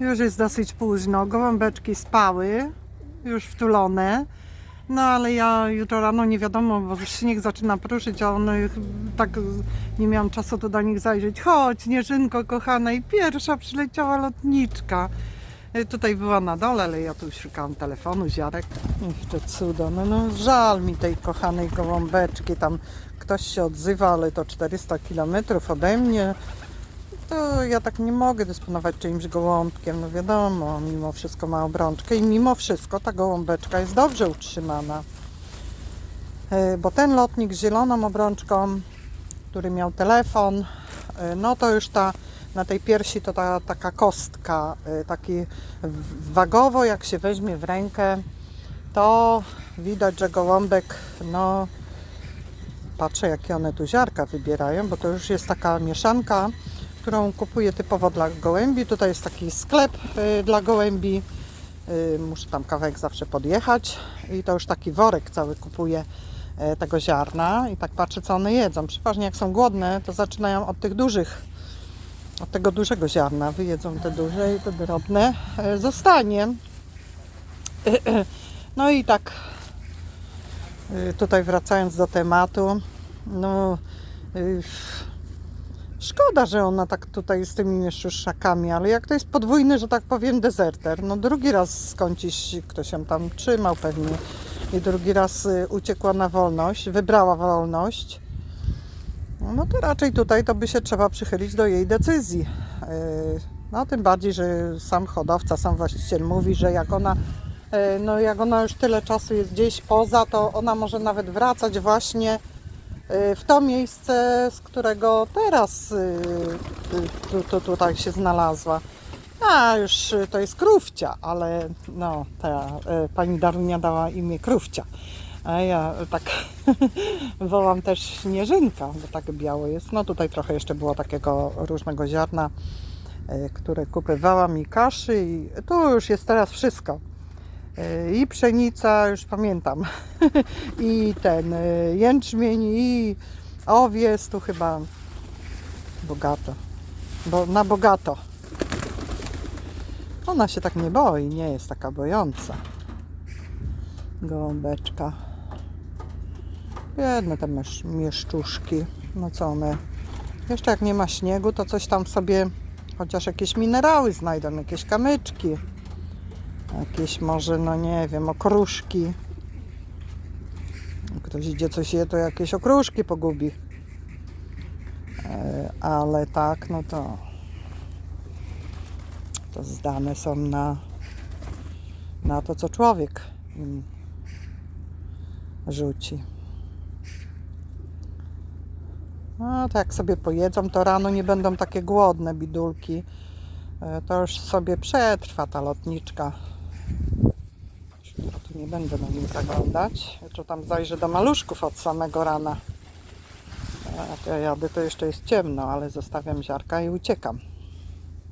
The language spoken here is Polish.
Już jest dosyć późno. Gołąbeczki spały, już wtulone. No ale ja jutro rano nie wiadomo, bo śnieg zaczyna pruszyć, a one tak nie miałam czasu tu do nich zajrzeć. Chodź, Nieżynko kochana i pierwsza przyleciała lotniczka. Y, Tutaj była na dole, ale ja tu szukałam telefonu, ziarek. Jeszcze cudo. No, no żal mi tej kochanej gołąbeczki. Tam ktoś się odzywa, ale to 400 km ode mnie. To ja tak nie mogę dysponować czyimś gołąbkiem. No wiadomo, mimo wszystko ma obrączkę i mimo wszystko ta gołąbeczka jest dobrze utrzymana. E, Bo ten lotnik z zieloną obrączką, który miał telefon, e, no to już ta na tej piersi to ta taka kostka, e, taki wagowo jak się weźmie w rękę, to widać, że gołąbek, no patrzę jakie one tu ziarka wybierają, bo to już jest taka mieszanka, którą kupuję typowo dla gołębi. Tutaj jest taki sklep y, dla gołębi. Y, Muszę tam kawałek zawsze podjechać i to już taki worek cały kupuję e, tego ziarna i tak patrzę co one jedzą. Przeważnie jak są głodne, to zaczynają od tych dużych, od tego dużego ziarna. Wyjedzą te duże i te drobne zostanie. No i tak y, tutaj wracając do tematu, no y, Szkoda, że ona tak tutaj z tymi mieszczuszakami, ale jak to jest podwójny, że tak powiem, dezerter, no drugi raz skądś ktoś ją tam trzymał pewnie i drugi raz y, uciekła na wolność, wybrała wolność, no to raczej tutaj to by się trzeba przychylić do jej decyzji. Yy, No tym bardziej, że sam hodowca, sam właściciel mówi, że jak ona, yy, no jak ona już tyle czasu jest gdzieś poza, to ona może nawet wracać właśnie y, w to miejsce, z którego teraz y, y, tu, tu, tutaj się znalazła. A już y, to jest krówcia, ale no, ta y, pani Darunia dała imię krówcia. A ja tak wołam też śnieżynka, bo tak biało jest. No tutaj trochę jeszcze było takiego różnego ziarna, y, które kupywałam i kaszy i tu już jest teraz wszystko. Y, I pszenica, już pamiętam, i ten y, jęczmień, i owiec, tu chyba bogato, bo na bogato. Ona się tak nie boi, nie jest taka bojąca. Gołąbeczka. Biedne te mieszczuszki. No co one? Jeszcze jak nie ma śniegu, to coś tam sobie, chociaż jakieś minerały znajdą, jakieś kamyczki. Jakieś może, no nie wiem, okruszki. Ktoś idzie coś je, to jakieś okruszki pogubi. E, Ale tak, no to to zdane są na, na to, co człowiek im rzuci. No, to jak sobie pojedzą, to rano nie będą takie głodne bidulki. E, To już sobie przetrwa ta lotniczka. Tu nie będę na nim zaglądać. Jutro tam zajrzę do maluszków od samego rana. Jak ja jadę, to jeszcze jest ciemno, ale zostawiam ziarka i uciekam.